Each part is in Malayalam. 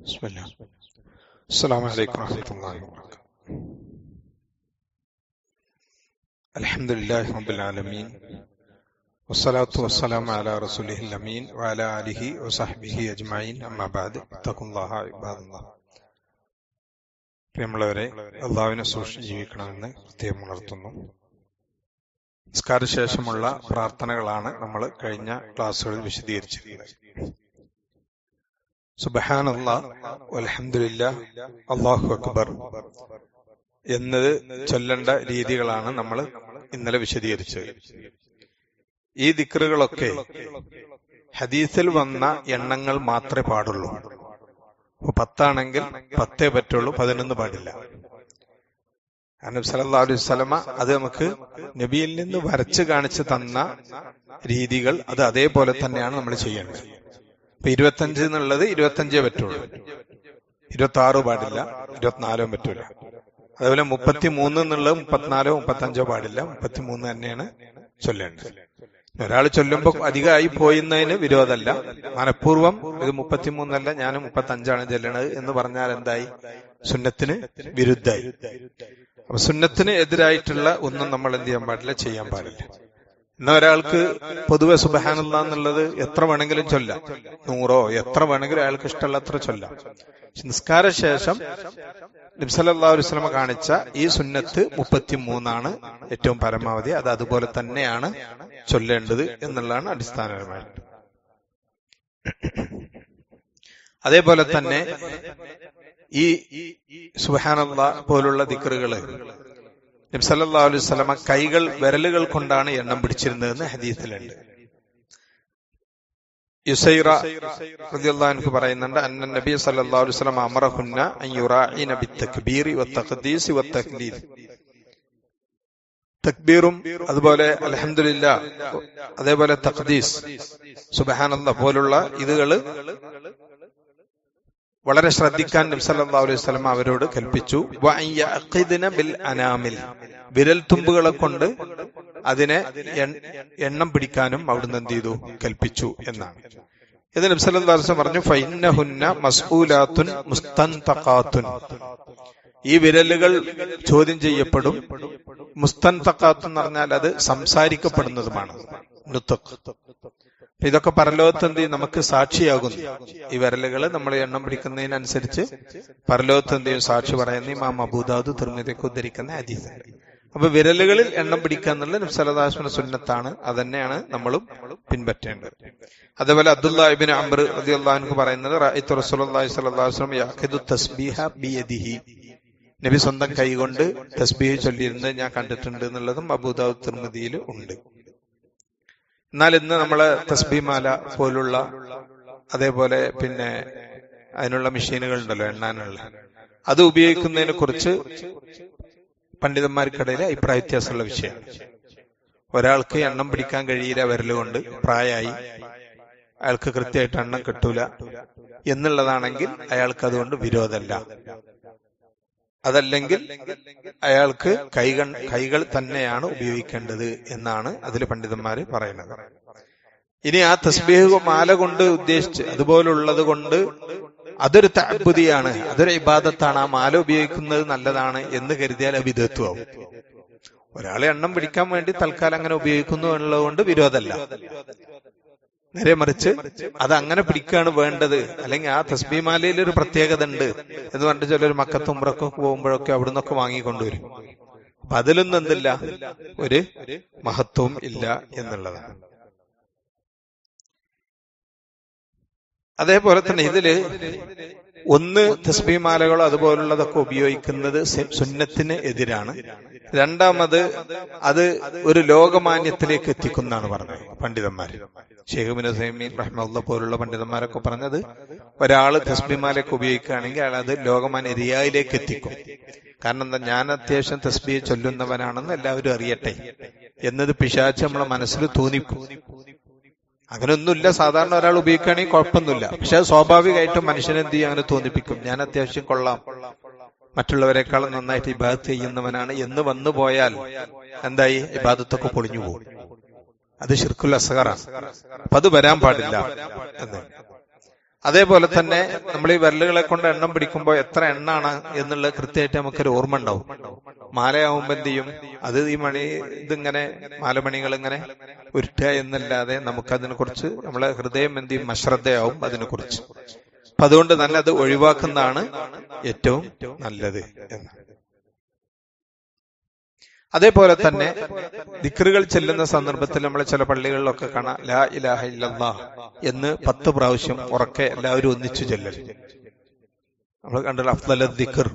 بسم الله السلام عليكم ورحمة الله وبركاته الحمد لله رب العالمين والصلاة والسلام على رسوله الأمين وعلى آله وصحبه أجمعين أما بعد اتقوا الله عباد الله പ്രിയമുള്ളവരെ അള്ളാവിനെ സൂക്ഷിച്ച് ജീവിക്കണമെന്ന് പ്രത്യേകം ഉണർത്തുന്നു നിസ്കാരശേഷമുള്ള പ്രാർത്ഥനകളാണ് നമ്മൾ കഴിഞ്ഞ ക്ലാസ്സുകളിൽ വിശദീകരിച്ചിരുന്നത് അള്ളാഹു അക്ബർ എന്നത് ചൊല്ലേണ്ട രീതികളാണ് നമ്മൾ ഇന്നലെ വിശദീകരിച്ചത്. ഈ ദിക്റുകളൊക്കെ ഹദീസിൽ വന്ന എണ്ണങ്ങൾ മാത്രമേ പാടുള്ളൂ. പത്താണെങ്കിൽ പത്തേ പറ്റുള്ളൂ പതിനൊന്ന് പാടില്ല. അനബ് സല്ലല്ലാഹു അലൈഹി അത് നമുക്ക് നബിയിൽ നിന്ന് വരച്ച് കാണിച്ചു തന്ന രീതികൾ അത് അതേപോലെ തന്നെയാണ് നമ്മൾ ചെയ്യേണ്ടത്. ഇപ്പൊ ഇരുപത്തഞ്ച് എന്നുള്ളത് ഇരുപത്തഞ്ചേ പറ്റുള്ളൂ. ഇരുപത്തി ആറ് പാടില്ല ഇരുപത്തിനാലോ പറ്റൂല. അതുപോലെ മുപ്പത്തി മൂന്ന് എന്നുള്ളത് മുപ്പത്തിനാലോ മുപ്പത്തഞ്ചോ പാടില്ല. മുപ്പത്തി മൂന്ന് തന്നെയാണ് ചൊല്ലേണ്ടത്. ഒരാൾ ചൊല്ലുമ്പോൾ അധികമായി പോയിന്നതിന് വിരോധമല്ല. മനഃപൂർവം ഇത് മുപ്പത്തിമൂന്നല്ല ഞാൻ മുപ്പത്തഞ്ചാണ് ചെല്ലണത് എന്ന് പറഞ്ഞാൽ എന്തായി? സുന്നത്തിന് വിരുദ്ധായി. അപ്പൊ സുന്നത്തിന് എതിരായിട്ടുള്ള ഒന്നും നമ്മൾ എന്ത് ചെയ്യാൻ പാടില്ല ചെയ്യാൻ പാടില്ല. എന്നാ ഒരാൾക്ക് പൊതുവെ സുബഹാനുള്ള എന്നുള്ളത് എത്ര വേണമെങ്കിലും ചൊല്ലാം. നൂറോ എത്ര വേണമെങ്കിലും അയാൾക്ക് ഇഷ്ടമുള്ള അത്ര ചൊല്ലാം നിസ്കാര ശേഷം നബ്സല്ലാ വസ്ലമ കാണിച്ച ഈ സുന്നത്ത് മുപ്പത്തിമൂന്നാണ് ഏറ്റവും പരമാവധി. അത് അതുപോലെ തന്നെയാണ് ചൊല്ലേണ്ടത് എന്നുള്ളതാണ് അടിസ്ഥാനപരമായിട്ട്. അതേപോലെ തന്നെ ഈ സുഹാനുള്ള പോലുള്ള ദിക്കറുകൾ നബ്സല്ലാ അലൈഹി സ്വലമ കൈകൾ വിരലുകൾ കൊണ്ടാണ് എണ്ണം പിടിച്ചിരുന്നതെന്ന് ഹദീസിലുണ്ട്. യുസൈറ റളിയല്ലാഹു പറയുന്നുണ്ട് നബി സല്ലല്ലാഹു അലൈഹി അമറഹുന്ന തക്ബീറും അതുപോലെ അൽഹംദുലില്ല അതേപോലെ തഖദീസ് സുബ്ഹാനല്ലാഹ് പോലുള്ള ഇതുകൾ വളരെ ശ്രദ്ധിക്കാൻ നബി സല്ലല്ലാഹു അലൈഹി അവരോട് കൽപ്പിച്ചു. ബിൽ അനാമിൽ. വിരൽ തുമ്പുകളെ കൊണ്ട് അതിനെ എണ്ണം പിടിക്കാനും അവിടുന്ന് എന്ത് ചെയ്തു? കൽപ്പിച്ചു എന്നാണ്. ഇത് നബി സല്ലല്ലാഹു അലൈഹി പറഞ്ഞു ഫൈന്നഹുന്ന മസ്ഊലാത്തുൻ മുസ്തൻതഖാത്തുൻ. ഈ വിരലുകൾ ചോദ്യം ചെയ്യപ്പെടും. മുസ്തൻതഖാത്ത് എന്ന് പറഞ്ഞാൽ അത് സംസാരിക്കപ്പെടുന്നതുമാണ്. നുത്തഖ് ഇതൊക്കെ പരലോകത്ത് എന്ത് നമുക്ക് സാക്ഷിയാകുന്നു. ഈ വിരലുകൾ നമ്മൾ എണ്ണം പിടിക്കുന്നതിനനുസരിച്ച് പരലോകത്ത് എന്ത് സാക്ഷി പറയുന്ന ഇമാം അബൂദാദ് തിരുമതിയൊക്കെ ഉദ്ധരിക്കുന്ന ഹദീസുണ്ട് അപ്പൊ വിരലുകളിൽ എണ്ണം പിടിക്കുക എന്നുള്ള നബ്സലദാസ്മന സുന്നത്താണ്. തന്നെയാണ് നമ്മളും പിൻപറ്റേണ്ടത്. അതേപോലെ അബ്ദുല്ലാഹിബിൻ പറയുന്നത് സ്വല്ലല്ലാഹു അലൈഹി വസല്ലം യഖിദു തസ്ബീഹ നബി സ്വന്തം കൈകൊണ്ട് തസ്ബീഹ് ചൊല്ലിയിരുന്നത് ഞാൻ കണ്ടിട്ടുണ്ട് എന്നുള്ളതും അബൂദാബ് തിർമതിയിൽ ഉണ്ട്. എന്നാൽ ഇന്ന് നമ്മൾ തസ്ബിമാല പോലുള്ള അതേപോലെ പിന്നെ അതിനുള്ള മെഷീനുകൾ ഉണ്ടല്ലോ എണ്ണാനുള്ള. അത് ഉപയോഗിക്കുന്നതിനെ കുറിച്ച് പണ്ഡിതന്മാർക്കിടയിൽ അഭിപ്രായ വ്യത്യാസമുള്ള വിഷയമാണ് ഒരാൾക്ക് എണ്ണം പിടിക്കാൻ കഴിയില്ല വരലുകൊണ്ട് പ്രായമായി. അയാൾക്ക് കൃത്യമായിട്ട് എണ്ണം കിട്ടൂല. എന്നുള്ളതാണെങ്കിൽ അയാൾക്ക് അതുകൊണ്ട് വിരോധമല്ല. അതല്ലെങ്കിൽ അയാൾക്ക് കൈകൾ കൈകൾ തന്നെയാണ് ഉപയോഗിക്കേണ്ടത് എന്നാണ് അതിൽ പണ്ഡിതന്മാര് പറയുന്നത്. ഇനി ആ തസ്ബീഹ് മാല കൊണ്ട് ഉദ്ദേശിച്ച് അതുപോലുള്ളത് കൊണ്ട് അതൊരു തഅബുദിയാണ് അതൊരു ഇബാദത്താണ്. ആ മാല ഉപയോഗിക്കുന്നത് നല്ലതാണ് എന്ന് കരുതിയാൽ അവിധത്വമാവും ഒരാളെ എണ്ണം പിടിക്കാൻ വേണ്ടി തൽക്കാലം അങ്ങനെ ഉപയോഗിക്കുന്നു എന്നുള്ളതുകൊണ്ട് വിരോധമല്ല. നേരെ മറിച്ച് അത് അങ്ങനെ പിടിക്കുകയാണ് വേണ്ടത്. അല്ലെങ്കിൽ ആ തസ്ബിമാലയിൽ ഒരു പ്രത്യേകത ഉണ്ട് എന്ന് പറഞ്ഞിട്ട് ചിലർ മക്കത്തുമ്പറൊക്കെ പോകുമ്പോഴൊക്കെ അവിടെ നിന്നൊക്കെ വാങ്ങിക്കൊണ്ടുവരും. അപ്പൊ അതിലൊന്നും എന്തില്ല? ഒരു മഹത്വം ഇല്ല എന്നുള്ളതാണ്. അതേപോലെ തന്നെ ഇതിൽ ഒന്ന് തസ്ബിമാലകളോ അതുപോലുള്ളതൊക്കെ ഉപയോഗിക്കുന്നത് സുന്നത്തിന് എതിരാണ്. രണ്ടാമത് അത് ഒരു ലോകമാന്യത്തിലേക്ക് എത്തിക്കുന്നാണ് പറഞ്ഞത് പണ്ഡിതന്മാർ ഷെയ്ഖുബിൻ സൈമീൻ റഹ്മുള്ള പോലുള്ള പണ്ഡിതന്മാരൊക്കെ പറഞ്ഞത് ഒരാൾ തസ്ബിമാലയൊക്കെ ഉപയോഗിക്കുകയാണെങ്കിൽ അയാൾ അത് ലോകമാന്യ റിയായിലേക്ക് എത്തിക്കും. കാരണം എന്താ? ഞാൻ അത്യാവശ്യം തസ്ബിയെ ചൊല്ലുന്നവനാണെന്ന് എല്ലാവരും അറിയട്ടെ. എന്നത് പിശാച്ച് നമ്മളെ മനസ്സിൽ തോന്നിക്കും അങ്ങനെയൊന്നുമില്ല സാധാരണ ഒരാൾ ഉപയോഗിക്കുകയാണെങ്കിൽ കുഴപ്പമൊന്നുമില്ല. പക്ഷെ സ്വാഭാവികമായിട്ടും മനുഷ്യനെന്ത് ചെയ്യും? അങ്ങനെ തോന്നിപ്പിക്കും. ഞാൻ അത്യാവശ്യം കൊള്ളാം. മറ്റുള്ളവരെക്കാളും നന്നായിട്ട് ഇബാദത്ത് ചെയ്യുന്നവനാണ്. എന്ന് വന്നു പോയാൽ എന്തായി? ഇബാദത്തൊക്കെ പൊളിഞ്ഞു പോകും അത് ഷിർക്കുൽ അസഹറാണ് അപ്പൊ അത് വരാൻ പാടില്ല എന്ന്. അതേപോലെ തന്നെ നമ്മൾ ഈ വിരലുകളെ കൊണ്ട് എണ്ണം പിടിക്കുമ്പോൾ എത്ര എണ്ണാണ് എന്നുള്ള കൃത്യമായിട്ട് നമുക്കൊരു ഓർമ്മ ഉണ്ടാവും. മാലയാവുമ്പോൾ എന്ത് ചെയ്യും? അത് ഈ മണി ഇതിങ്ങനെ മാലമണികൾ ഇങ്ങനെ ഉരുട്ട എന്നല്ലാതെ നമുക്കതിനെ കുറിച്ച് നമ്മളെ ഹൃദയം എന്ത് ചെയ്യും? അശ്രദ്ധയാവും അതിനെ കുറിച്ച്. അപ്പൊ അതുകൊണ്ട് അത് ഒഴിവാക്കുന്നതാണ് ഏറ്റവും നല്ലത് എന്ന്. അതേപോലെ തന്നെ ദിക്റുകൾ ചെല്ലുന്ന സന്ദർഭത്തിൽ നമ്മൾ ചില പള്ളികളിലൊക്കെ കാണാം ലാ ഇലാഹ ഇല്ലല്ലാ എന്ന് പത്ത് പ്രാവശ്യം ഉറക്കെ എല്ലാവരും ഒന്നിച്ചു ചെല്ലൽ നമ്മൾ കണ്ടല്ലോ അഫ്ദല ദിക്ർ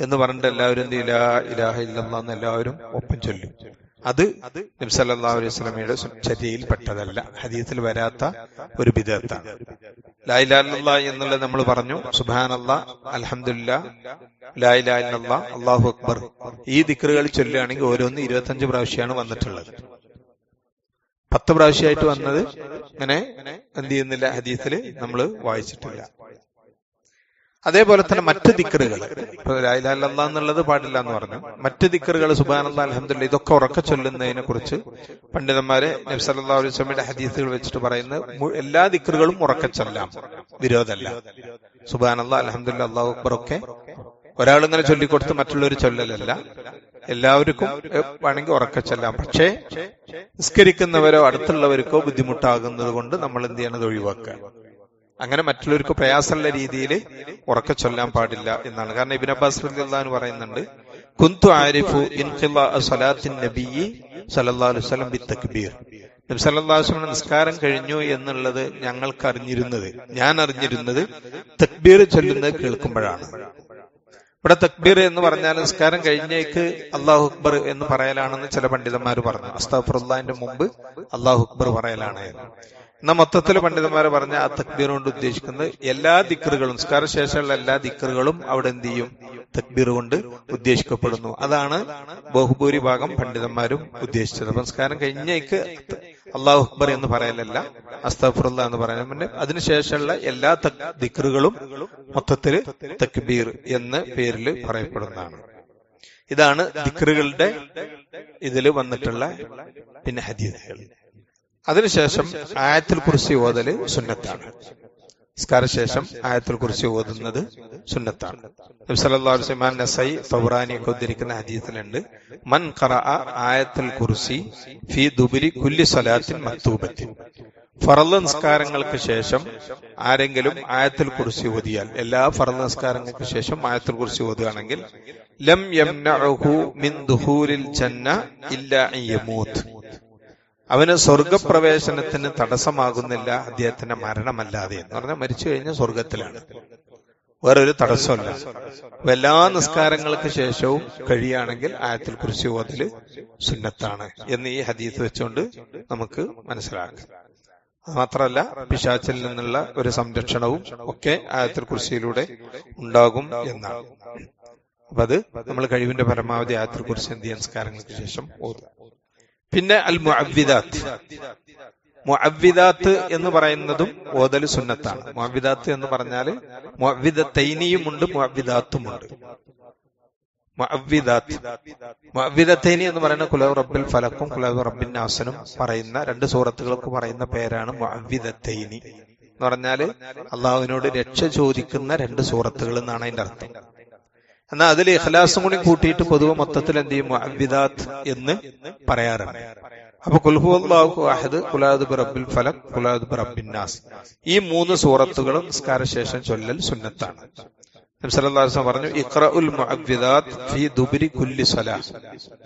എന്ന് പറഞ്ഞിട്ട് എല്ലാവരും? ലാ ഇലാഹ ഇല്ലല്ലാ എന്ന് എല്ലാവരും ഒപ്പം ചൊല്ലും അത് നബ്സല്ലാ അലൈഹി സ്വലമയുടെ ചര്യയിൽ പെട്ടതല്ല ഹദീസിൽ വരാത്ത ഒരു ബിദത്താണ് ലായിലാല എന്നുള്ളത് നമ്മൾ പറഞ്ഞു സുബാനല്ല അലഹമില്ല ലായിലാ അള്ളാഹു അക്ബർ. ഈ ദിക്കറുകൾ ചൊല്ലുകയാണെങ്കിൽ ഓരോന്ന് ഇരുപത്തഞ്ച് പ്രാവശ്യമാണ് വന്നിട്ടുള്ളത്. പത്ത് പ്രാവശ്യമായിട്ട് വന്നത് അങ്ങനെ എന്ത് ചെയ്യുന്നില്ല ഹദീസിൽ നമ്മൾ വായിച്ചിട്ടില്ല. അതേപോലെ തന്നെ മറ്റ് ദിക്കറുകൾ എന്നുള്ളത് പാടില്ല എന്ന് പറഞ്ഞു. മറ്റ് ദിക്കറുകൾ സുബാനന്ദ അലഹമില്ല ഇതൊക്കെ ഉറക്ക ചൊല്ലുന്നതിനെ കുറിച്ച് പണ്ഡിതന്മാരെ നബ്സല്ലാ അലുസ്ലമിയുടെ ഹദീസുകൾ വെച്ചിട്ട് പറയുന്നത് എല്ലാ ദിക്കറുകളും ഉറക്ക ചൊല്ലാം. വിരോധമല്ല. സുബാനന്ദ അലഹമില്ല അള്ളാഹു അക്ബർ ഒക്കെ ഒരാളിങ്ങനെ ചൊല്ലിക്കൊടുത്ത് മറ്റുള്ളവർ ചൊല്ലലല്ല. എല്ലാവർക്കും വേണമെങ്കിൽ ഉറക്ക ചെല്ലാം. പക്ഷേ നിസ്കരിക്കുന്നവരോ അടുത്തുള്ളവർക്കോ ബുദ്ധിമുട്ടാകുന്നത് കൊണ്ട് നമ്മൾ എന്ത് ചെയ്യണത് ഒഴിവാക്കുക. അങ്ങനെ മറ്റുള്ളവർക്ക് പ്രയാസമുള്ള രീതിയിൽ ഉറക്കെ ചൊല്ലാൻ പാടില്ല എന്നാണ്. കാരണം ഇബിൻ അബ്ബാസ് അൻഹു പറയുന്നുണ്ട് കുന്തു ആരിഫു ഇൻഖിലാ സ്വലാത്തിൻ നബിയി സല്ലല്ലാഹു അലൈഹി വസല്ലം ബിത്തക്ബീർ. നബി നിസ്കാരം കഴിഞ്ഞു എന്നുള്ളത് ഞങ്ങൾക്ക് അറിഞ്ഞിരുന്നത് ഞാൻ അറിഞ്ഞിരുന്നത് തക്ബീർ ചൊല്ലുന്നത് കേൾക്കുമ്പോഴാണ്. ഇവിടെ തക്ബീർ എന്ന് പറഞ്ഞാൽ നിസ്കാരം കഴിഞ്ഞേക്ക് അള്ളാഹു അക്ബർ എന്ന് പറയലാണെന്ന് ചില പണ്ഡിതന്മാർ പറഞ്ഞു. അസ്താഫുറുല്ലാന്റെ മുമ്പ് അള്ളാഹു അക്ബർ പറയലാണ് എന്ന്. മൊത്തത്തിൽ പണ്ഡിതന്മാർ പറഞ്ഞ ആ തക്ബീർ കൊണ്ട് ഉദ്ദേശിക്കുന്നത് എല്ലാ ദിക്കറുകളും ശേഷമുള്ള എല്ലാ ദിക്കറുകളും അവിടെ എന്ത് ചെയ്യും? തക്ബീർ കൊണ്ട് ഉദ്ദേശിക്കപ്പെടുന്നു. അതാണ് ബഹുഭൂരിഭാഗം പണ്ഡിതന്മാരും ഉദ്ദേശിച്ചത്. നമസ്കാരം കഴിഞ്ഞേക്ക് അള്ളാഹു അക്ബർ എന്ന് പറയലല്ല അസ്താഫുറുല്ല എന്ന് പറയാൻ പിന്നെ അതിനുശേഷമുള്ള എല്ലാ ദിക്കറുകളും മൊത്തത്തിൽ തക്ബീർ എന്ന പേരിൽ പറയപ്പെടുന്നതാണ്. ഇതാണ് ദിക്കറുകളുടെ ഇതിൽ വന്നിട്ടുള്ള പിന്നെ ഹദീദുകൾ അതിനുശേഷം ആയത്തിൽ കുറിച്ച് ഓതൽ സുന്നത്താണ്. നിസ്കാരശേഷം ആയത്തിൽ കുറിച്ച് ഓതുന്നത് സുന്നത്താണ്. തൗറാനി ഒക്കെ ഉദ്ധരിക്കുന്ന ഹദീസിലുണ്ട്. മൻ ഖറഅ ആയത്തിൽ കുറിച്ച് ഫി ദുബിരി കുല്ലി സലാത്തിൻ മത്തൂപത്തി ഫറൾ നിസ്കാരങ്ങൾക്ക് ശേഷം ആരെങ്കിലും ആയത്തിൽ കുറിച്ച് ഓതിയാൽ എല്ലാ ഫറൾ നിസ്കാരങ്ങൾക്ക് ശേഷം ആയത്തിൽ കുറിച്ച് ഓതുകയാണെങ്കിൽ ലം യംനഉഹു മിൻ ദുഹൂരിൽ ജന്ന ഇല്ലാ അവന് സ്വർഗപ്രവേശനത്തിന് തടസ്സമാകുന്നില്ല അദ്ദേഹത്തിന്റെ മരണമല്ലാതെ എന്ന് പറഞ്ഞാൽ മരിച്ചു കഴിഞ്ഞാൽ സ്വർഗത്തിലാണ്. വേറൊരു തടസ്സമല്ല എല്ലാ നിസ്കാരങ്ങൾക്ക് ശേഷവും കഴിയുകയാണെങ്കിൽ ആയത്തിൽ കുറിച്ച് ഓതൽ സുന്നത്താണ് എന്ന് ഈ ഹദീസ് വെച്ചുകൊണ്ട് നമുക്ക് മനസ്സിലാക്കാം. മാത്രമല്ല പിശാച്ചിൽ നിന്നുള്ള ഒരു സംരക്ഷണവും ഒക്കെ ആയത്തിൽ കുറിശിയിലൂടെ ഉണ്ടാകും എന്നാണ്. അപ്പൊ അത് നമ്മൾ കഴിവിന്റെ പരമാവധി ആയത്തിൽ കുറിച്ച് എന്ത് ചെയ്യാൻ നിസ്കാരങ്ങൾക്ക് ശേഷം ഓതുക. പിന്നെ അൽ മുഅവ്വിദാത്ത് മുഅവ്വിദാത്ത് എന്ന് പറയുന്നതും ഓതൽ സുന്നത്താണ്. മുഅവ്വിദാത്ത് എന്ന് പറഞ്ഞാൽ മുഅവ്വിദത്തൈനിയും ഉണ്ട് മുഅവ്വിദാത്തും. ഉണ്ട് മുഅവ്വിദാത്ത് മുഅവ്വിദത്തൈനി എന്ന് പറയുന്ന കുലവ് റബ്ബിൽ ഫലക്കും കുലവ് റബ്ബിൻ നാസനും പറയുന്ന രണ്ട് സൂറത്തുകൾക്ക് പറയുന്ന പേരാണ് മുഅവ്വിദത്തൈനി എന്ന് പറഞ്ഞാൽ അള്ളാഹുവിനോട് രക്ഷ ചോദിക്കുന്ന രണ്ട് സൂറത്തുകൾ എന്നാണ് അതിന്റെ അർത്ഥം. എന്നാൽ അതിൽ ഇഖ്ലാസും കൂടി കൂട്ടിയിട്ട് പൊതുവെ മൊത്തത്തിൽ എന്ത് ചെയ്യും? എന്ന് പറയാറുണ്ട്. അപ്പൊ കുൽഹു അള്ളാഹു അഹദ് കുലാദ് റബ്ബിൽ ഫലക് കുലാദ് നാസ്. ഈ മൂന്ന് സൂറത്തുകളും നിസ്കാരശേഷം ചൊല്ലൽ സുന്നത്താണ്. പറഞ്ഞു ഇഖ്റഉൽ മുഅവ്വിദാത്ത് ഫീ ദുബരി കുല്ലി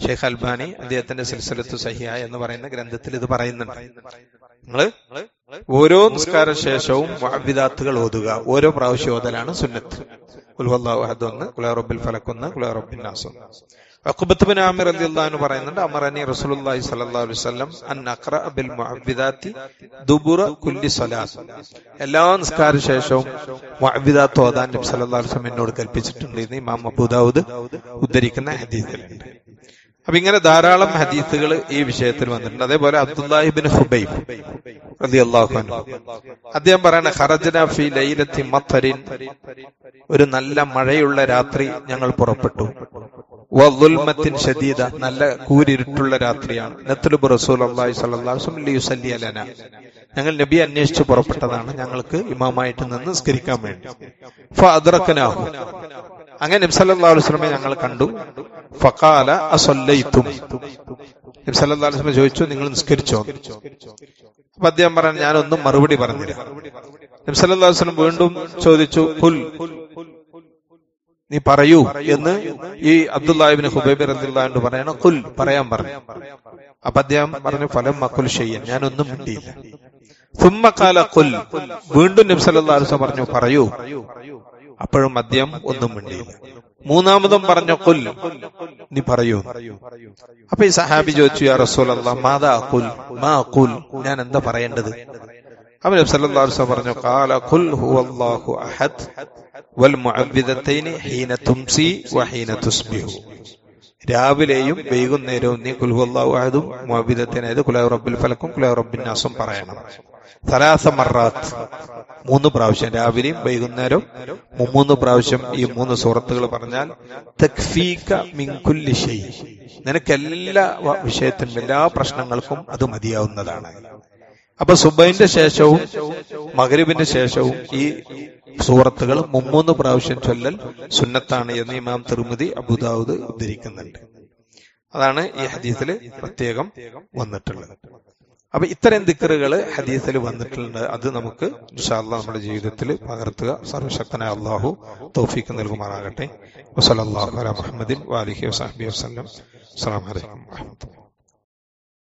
ഷെയ്ഖ് അൽബാനി അദ്ദേഹത്തിന്റെ സിൽസിലത്തു സഹിയ എന്ന് പറയുന്ന ഗ്രന്ഥത്തിൽ ഇത് പറയുന്നുണ്ട്. നിങ്ങൾ ഓരോ നിസ്കാര ശേഷവും ഓതുക. ഓരോ പ്രാവശ്യം ഓതലാണ് സുന്നത്ത്. പറയുന്നുണ്ട് അമറനി റസൂലുള്ളാഹി അലൈഹി വസല്ലം അൻ മുഅവ്വിദാത്തി കുല്ലി എല്ലാ നിസ്കാര ശേഷവും നബി അലൈഹി എന്നോട് കൽപ്പിച്ചിട്ടുണ്ട് എന്ന് ഇമാം അബൂദാവൂദ് ഉദ്ധരിക്കുന്ന ഹദീസിലുണ്ട് അപ്പൊ ഇങ്ങനെ ധാരാളം ഹദീസുകൾ ഈ വിഷയത്തിൽ വന്നിട്ടുണ്ട്. അതേപോലെ അബ്ദുല്ലാഹിബിൻ ഹുബൈബ് അദ്ദേഹം പറയണ ഖറജന ഫി ലൈലത്തി മത്തരിൻ. ഒരു നല്ല മഴയുള്ള രാത്രി ഞങ്ങൾ പുറപ്പെട്ടു. വൽമത്തിൻ ഷദീദ നല്ല കൂരിരുട്ടുള്ള രാത്രിയാണ്. ഞങ്ങൾ നബി അന്വേഷിച്ച് പുറപ്പെട്ടതാണ് ഞങ്ങൾക്ക് ഇമാമായിട്ട് നിന്ന് നിസ്കരിക്കാൻ വേണ്ടി. അങ്ങനെ വസല്ലമയെ ഞങ്ങൾ കണ്ടു. ഫക്കാല അലൈഹി വസല്ലം ചോദിച്ചു നിങ്ങൾ നിസ്കരിച്ചോ? അപ്പൊ അദ്ദേഹം പറഞ്ഞു ഞാനൊന്നും മറുപടി പറഞ്ഞില്ല. വസല്ലം വീണ്ടും ചോദിച്ചു പുൽ നീ പറയൂ എന്ന് ഈ അബ്ദുല്ലാഹിബിന് ഹുബൈബ് റദിള്ളാഹു പറയണം കുൽ പറയാൻ പറഞ്ഞു. അപ്പൊ അദ്ദേഹം പറഞ്ഞു ഫലം മക്കുൽ ഷെയ്യൻ ഞാനൊന്നും മിണ്ടിയില്ല. സുമ്മക്കാല കുൽ വീണ്ടും വസല്ലം പറഞ്ഞു പറയൂ. അപ്പോഴും മദ്യം ഒന്നും മിണ്ടിയില്ല. മൂന്നാമതും പറഞ്ഞ കുൽ നീ പറയൂ. അപ്പൊ ഈ സഹാബി ചോദിച്ചു യാ റസൂലല്ല മാതാ കുൽ മാ കുൽ ഞാൻ എന്താ പറയേണ്ടത്? അവൻ സല്ലല്ലാഹു പറഞ്ഞു ഖാല ഖുൽ ഹുവല്ലാഹു അഹദ് വൽ മുഅവ്വിദതൈനി ഹീന തുംസി വഹീന തുസ്ബിഹു. രാവിലെയും വൈകുന്നേരവും നീ കുൽഹുല്ലാഹു അഹദും മുഅവ്വിദതൈനി അതായത് കുലൈ റബ്ബിൽ ഫലക്കും കുലൈ റബ്ബിൻ നാസും പറയണം. സലാസ മറാത്ത്. മൂന്ന് പ്രാവശ്യം രാവിലെയും വൈകുന്നേരവും മൂന്ന് പ്രാവശ്യം ഈ മൂന്ന് സൂറത്തുകൾ പറഞ്ഞാൽ തക്ഫീക മിൻ കുല്ലി ഷൈ. നിനക്ക് എല്ലാ വിഷയത്തിനും എല്ലാ പ്രശ്നങ്ങൾക്കും അത് മതിയാവുന്നതാണ്. അപ്പൊ സുബൈന്റെ ശേഷവും മകരീബിന്റെ ശേഷവും ഈ സൂറത്തുകൾ മുമ്മൂന്ന് പ്രാവശ്യം ചൊല്ലൽ സുന്നത്താണ് എന്ന് ഇമാം തിരുമതി അബുദാവുദ് ഉദ്ധരിക്കുന്നുണ്ട്. അതാണ് ഈ ഹദീസിൽ പ്രത്യേകം വന്നിട്ടുള്ളത്. അപ്പൊ ഇത്തരം ദിക്കറുകൾ ഹദീസിൽ വന്നിട്ടുണ്ട്. അത് നമുക്ക് ഇൻഷാല്ല നമ്മുടെ ജീവിതത്തിൽ പകർത്തുക. സർവശക്തനായ അള്ളാഹു തൗഫീഖ് നൽകുമാറാകട്ടെ. വസലല്ലാഹു അല മുഹമ്മദിൻ വാലിഹി വസാഹബി വസ്ലം അസ്സാം അലൈക്കും വറഹ്മത്തുള്ളാഹി